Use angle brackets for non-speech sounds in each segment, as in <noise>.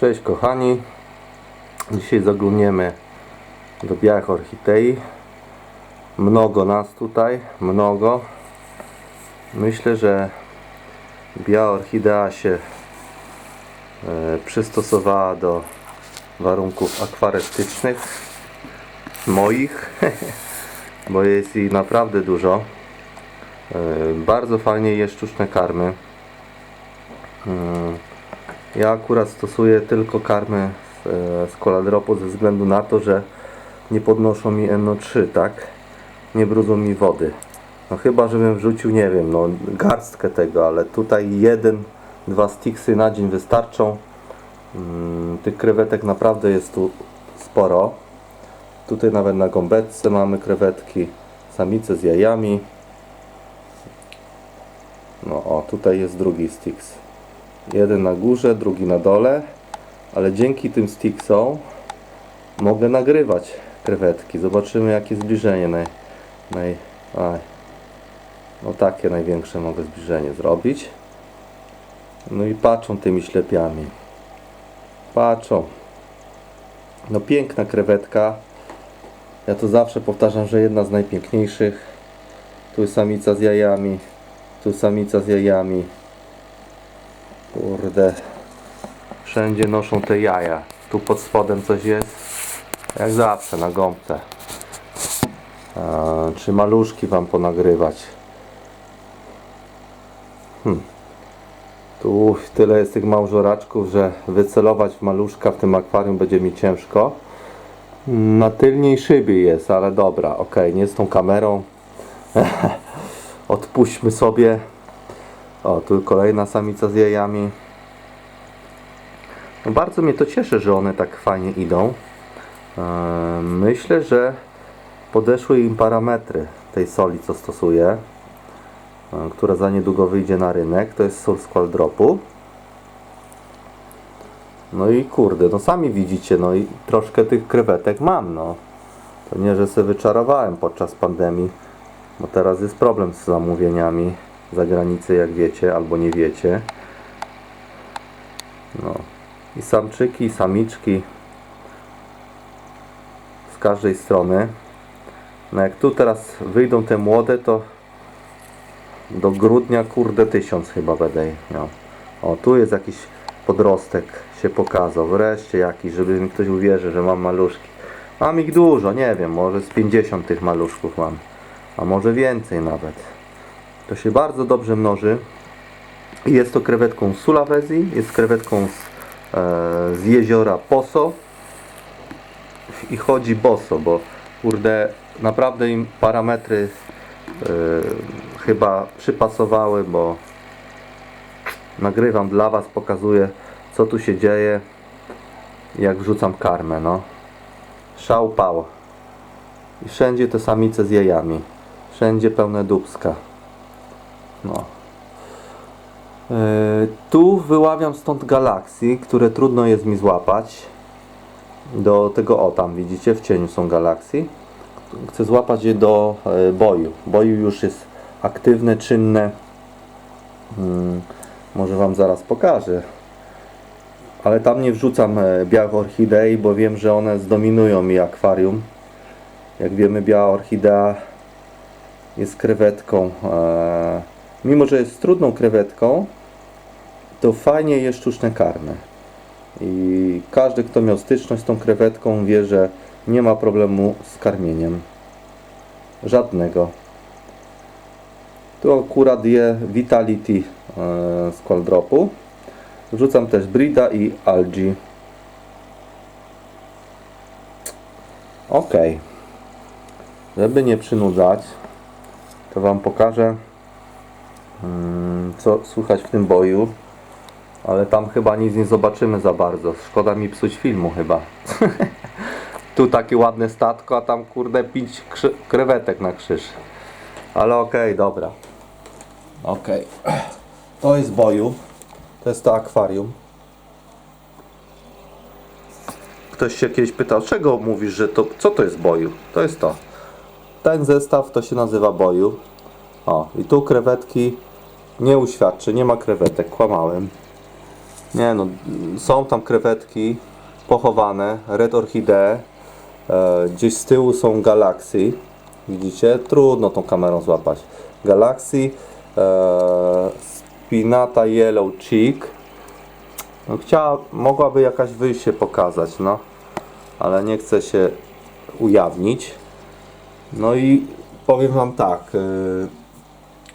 Cześć kochani. Dzisiaj zaglądniemy do białych orchidei. Mnogo nas tutaj, mnogo. Myślę, że biała orchidea się e, przystosowała do warunków akwarystycznych moich, <laughs> bo jest jej naprawdę dużo. E, Bardzo fajnie je sztuczne karmy. Mm, Ja akurat stosuję tylko karmy z, e, z koladropu ze względu na to, że nie podnoszą mi NO3, tak? Nie brudzą mi wody. No chyba, żebym wrzucił, nie wiem, no garstkę tego, ale tutaj jeden, dwa sticksy na dzień wystarczą. Mm, tych krewetek naprawdę jest tu sporo. Tutaj nawet na gąbeczce mamy krewetki, samice z jajami. No o, tutaj jest drugi sticks. Jeden na górze, drugi na dole, ale dzięki tym sticksom mogę nagrywać krewetki. Zobaczymy jakie zbliżenie naj, naj, aj. No takie największe mogę zbliżenie zrobić. No i patrzą tymi ślepiami. Patrzą. No piękna krewetka. Ja to zawsze powtarzam, że jedna z najpiękniejszych. Tu samica z jajami. Tu samica z jajami. Kurde. Wszędzie noszą te jaja. Tu pod spodem coś jest. Jak zawsze na gąbce. Czy maluszki wam ponagrywać? Hmm. Tu tyle jest tych małżoraczków, że wycelować w maluszka w tym akwarium będzie mi ciężko. Na tylniej szybie jest, ale dobra, ok, nie z tą kamerą. <laughs> Odpuśćmy sobie. O, tu kolejna samica z jajami. No bardzo mnie to cieszy, że one tak fajnie idą. Eee, Myślę, że podeszły im parametry tej soli, co stosuję, e, która za niedługo wyjdzie na rynek. To jest sól z dropu. No i kurde, no sami widzicie, no i troszkę tych krewetek mam, no. To nie, że sobie wyczarowałem podczas pandemii, bo teraz jest problem z zamówieniami za granicę, jak wiecie, albo nie wiecie. No. I samczyki, i samiczki z każdej strony. No jak tu teraz wyjdą te młode, to do grudnia, kurde, tysiąc chyba będę miał. O, tu jest jakiś podrostek się pokazał. Wreszcie jakiś, żeby mi ktoś uwierzył, że mam maluszki. Mam ich dużo, nie wiem, może z 50 tych maluszków mam. A może więcej nawet. To się bardzo dobrze mnoży. Jest to krewetką z Sulawesi, jest krewetką z, e, z jeziora Poso i chodzi boso, bo kurde, naprawdę im parametry e, chyba przypasowały, bo nagrywam dla Was, pokazuję co tu się dzieje, jak wrzucam karmę, no. Szał pał. I wszędzie te samice z jajami. Wszędzie pełne dubska. No. Yy, tu wyławiam stąd galaksy, które trudno jest mi złapać. Do tego, o tam widzicie, w cieniu są galaksy. Chcę złapać je do e, boju. Boju już jest aktywne, czynne. Mm, może Wam zaraz pokażę. Ale tam nie wrzucam e, białych orchidei, bo wiem, że one zdominują mi akwarium. Jak wiemy, biała orchidea jest krewetką. E, mimo, że jest trudną krewetką, to fajnie je sztuczne karmy. I każdy, kto miał styczność z tą krewetką, wie, że nie ma problemu z karmieniem. Żadnego. Tu akurat je Vitality e, z Qualdropu. Wrzucam też Brida i Algi. Ok. Żeby nie przynudzać, to Wam pokażę, co słychać w tym boju. Ale tam chyba nic nie zobaczymy za bardzo. Szkoda mi psuć filmu chyba. <laughs> tu takie ładne statko, a tam kurde pić krewetek na krzyż. Ale okej, dobra. Okej. To jest boju. To jest to akwarium. Ktoś się kiedyś pytał, czego mówisz, że to, co to jest boju? To jest to. Ten zestaw to się nazywa boju. O, i tu krewetki nie uświadczy, nie ma krewetek, kłamałem. Nie no, są tam krewetki pochowane, red orchidee. E, gdzieś z tyłu są galaksy. Widzicie? Trudno tą kamerą złapać. Galaxy, e, Spinata Yellow Cheek. No, chciała, mogłaby jakaś wyjść się pokazać, no. Ale nie chce się ujawnić. No i powiem Wam tak. y,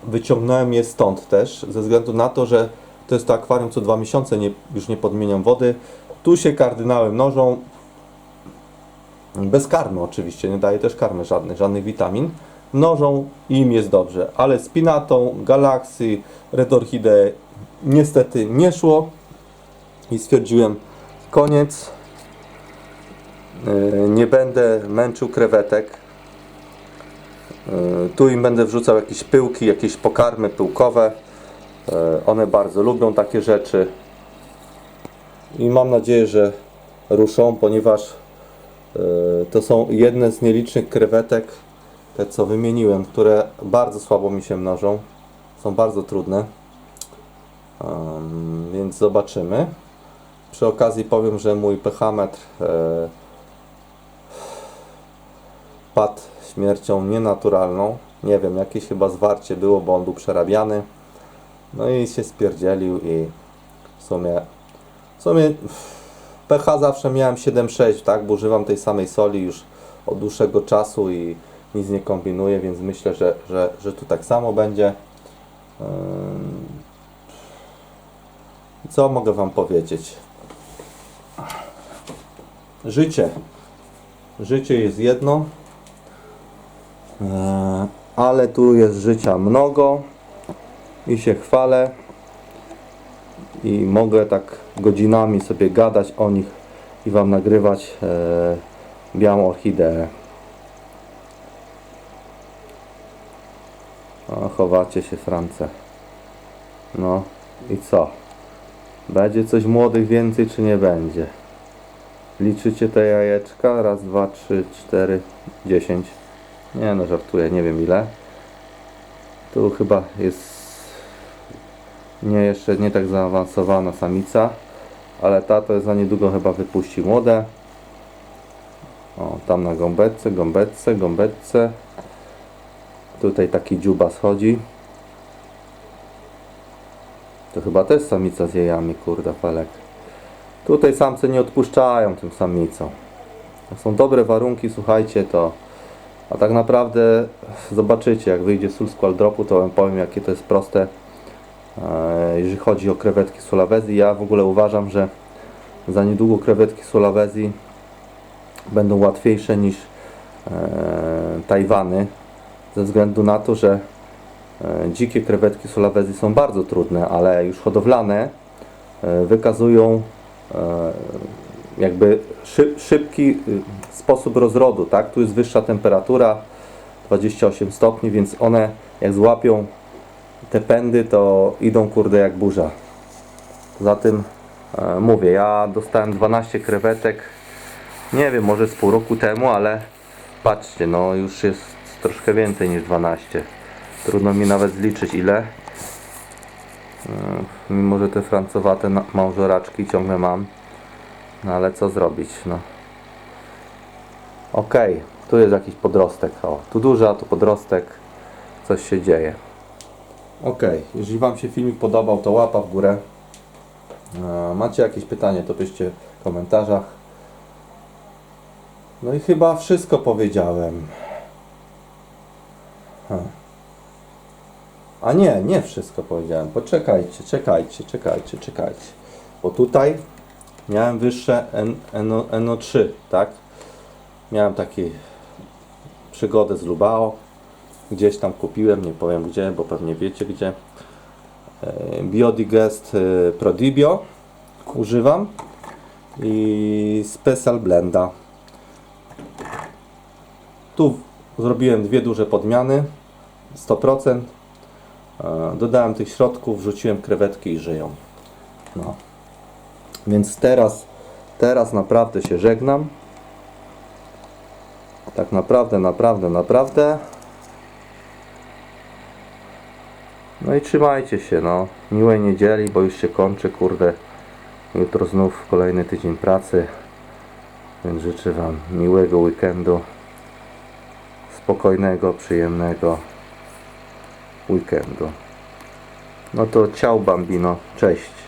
wyciągnąłem je stąd też, ze względu na to, że to jest to akwarium co dwa miesiące, nie, już nie podmieniam wody. Tu się kardynały mnożą. Bez karmy oczywiście, nie daje też karmy żadnych, żadnych witamin. Mnożą i im jest dobrze, ale z pinatą, galaksy, red orchidee niestety nie szło i stwierdziłem koniec. Yy, Nie będę męczył krewetek. Tu im będę wrzucał jakieś pyłki, jakieś pokarmy pyłkowe. Yy, One bardzo lubią takie rzeczy. I mam nadzieję, że ruszą, ponieważ yy, to są jedne z nielicznych krewetek, te co wymieniłem, które bardzo słabo mi się mnożą. Są bardzo trudne. Więc zobaczymy. Przy okazji powiem, że mój pH-metr yy, padł śmiercią nienaturalną. Nie wiem, jakieś chyba zwarcie było, bo on był przerabiany. No i się spierdzielił i w sumie, w sumie pH zawsze miałem 7,6, tak, bo używam tej samej soli już od dłuższego czasu i nic nie kombinuję, więc myślę, że, że, że tu tak samo będzie. Co mogę Wam powiedzieć? Życie. Życie jest jedno, ale tu jest życia mnogo i się chwalę i mogę tak godzinami sobie gadać o nich i Wam nagrywać e, białą orchideę. O, chowacie się France. No i co? Będzie coś młodych więcej czy nie będzie? Liczycie te jajeczka? Raz, dwa, trzy, cztery, dziesięć. Nie no, żartuję, nie wiem ile. Tu chyba jest nie jeszcze nie tak zaawansowana samica, ale ta to jest za niedługo chyba wypuści młode. O, tam na gąbeczce, gąbeczce, gąbeczce. Tutaj taki dziuba schodzi. To chyba też samica z jajami, kurde felek. Tutaj samce nie odpuszczają tym samicom. Są dobre warunki, słuchajcie, to a tak naprawdę zobaczycie, jak wyjdzie sól z dropu, to wam powiem, jakie to jest proste, e, jeżeli chodzi o krewetki Sulawesi. Ja w ogóle uważam, że za niedługo krewetki Sulawesi będą łatwiejsze niż e, Tajwany, ze względu na to, że e, dzikie krewetki Sulawesi są bardzo trudne, ale już hodowlane wykazują jakby szy, szybki y, sposób rozrodu, tak? Tu jest wyższa temperatura, 28 stopni, więc one jak złapią te pędy, to idą kurde jak burza. Poza tym e, mówię, ja dostałem 12 krewetek, nie wiem, może z pół roku temu, ale patrzcie, no już jest troszkę więcej niż 12. Trudno mi nawet zliczyć ile. E, Mimo, że te francowate małżoraczki ciągle mam. No ale co zrobić, no. Okej, tu jest jakiś podrostek, o. Tu duży, a tu podrostek. Coś się dzieje. Okej, jeżeli Wam się filmik podobał, to łapa w górę. E, Macie jakieś pytanie, to piszcie w komentarzach. No i chyba wszystko powiedziałem. A nie, nie wszystko powiedziałem. Poczekajcie, czekajcie, czekajcie, czekajcie. Bo tutaj miałem wyższe NO, NO3, tak? Miałem takie przygodę z Lubao. Gdzieś tam kupiłem, nie powiem gdzie, bo pewnie wiecie gdzie. E, Biodigest e, Prodibio używam i Special Blenda. Tu zrobiłem dwie duże podmiany, 100%. E, Dodałem tych środków, wrzuciłem krewetki i żyją. No. Więc teraz, teraz naprawdę się żegnam. Tak naprawdę, naprawdę, naprawdę. No i trzymajcie się, no. Miłej niedzieli, bo już się kończy, kurde. Jutro znów kolejny tydzień pracy. Więc życzę Wam miłego weekendu. Spokojnego, przyjemnego weekendu. No to ciao bambino. Cześć.